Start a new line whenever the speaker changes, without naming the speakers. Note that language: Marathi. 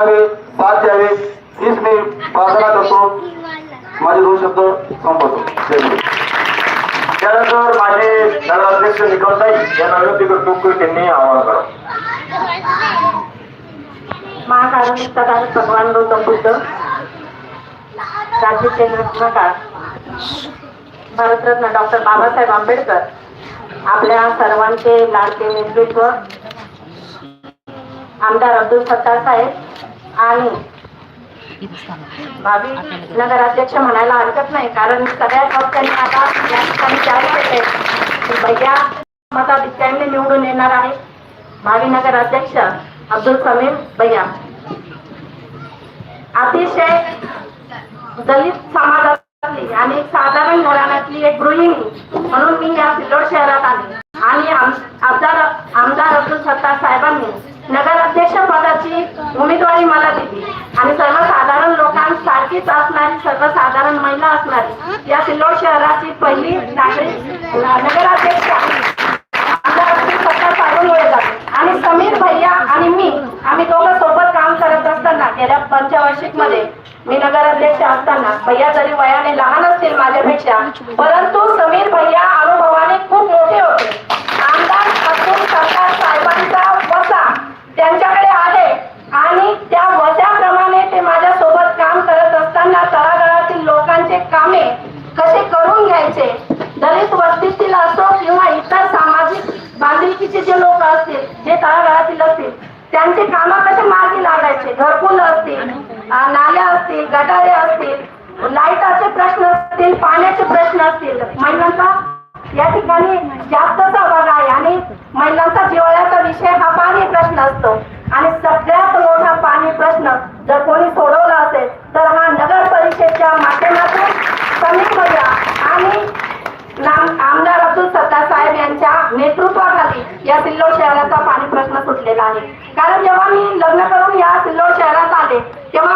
साथ द्यावे हीच मी प्रार्थना करतो माझे दोन शब्द संपवतो.
त्यानंतर माझे नगराध्यक्ष निकमताई यांना विनंती करतो त्यांनी आवाहन करा.
महाकारुणिक भगवान गौतम बुद्ध भारतरत्न डॉक्टर बाबासाहेब आंबेडकर आपल्या सर्वांचे लाडके नेतृत्व. आमदार अब्दुल सत्तार साहेब आणि भावी नगराध्यक्ष म्हणायला हरकत नाही कारण सगळ्या पक्षांनी आता या ठिकाणी जाहीर केले की भैया मताधिक्याने निवडून येणार आहे भावी नगराध्यक्ष अब्दुल समीर भैया. अतिशय दलित समाजातली आणि एक साधारण घराण्यातली एक गृहिणी म्हणून मी या सिल्लोड शहरात आले. आणि आमदार आमदार अब्दुल सत्तार साहेबांनी नगराध्यक्ष पदाची उमेदवारी मला दिली आणि सर्वसाधारण लोकांसारखीच असणारी सर्वसाधारण महिला असणारी या सिल्लोड शहराची पहिली नागरिक नगराध्यक्ष आणि समीर भैया आणि मी आम्ही दोघं सोबत काम करत असताना गेल्या पंचवार्षिकमध्ये मी नगराध्यक्ष असताना भैया जरी वयाने लहान असतील माझ्यापेक्षा परंतु समीर भैया अनुभवाने खूप मोठे होते आमदार अब्दुल सत्तार साहेबांचा वसा त्यांच्याकडे आहे आणि त्या वसाप्रमाणे ते माझ्या सोबत काम करत असताना तळागाळातील लोकांचे कामे कसे करून घ्यायचे दलित वस्तीतील असो किंवा इतर सामाजिक बांधिलकीचे जे लोक असतील जे तळागाळातील असतील त्यांचे काम कसे मार्गी लागायचे? घरकुल असतील नाल्या असतील गटारे असतील लाईटाचे प्रश्न असतील पाण्याचे प्रश्न असतील. महिलांचा या ठिकाणी जास्त सहभाग आहे आणि महिलांचा जिवाळ्याचा विषय हा पाणी प्रश्न असतो. आणि सगळ्यात मोठा पाणी प्रश्न आमदार अब्दुल सत्तार साहेब यांच्या नेतृत्वाखाली या सिल्लोड शहराचा पाणी प्रश्न सुटलेला आहे. कारण जेव्हा मी लग्न करून या सिल्लोड शहरात आले तेव्हा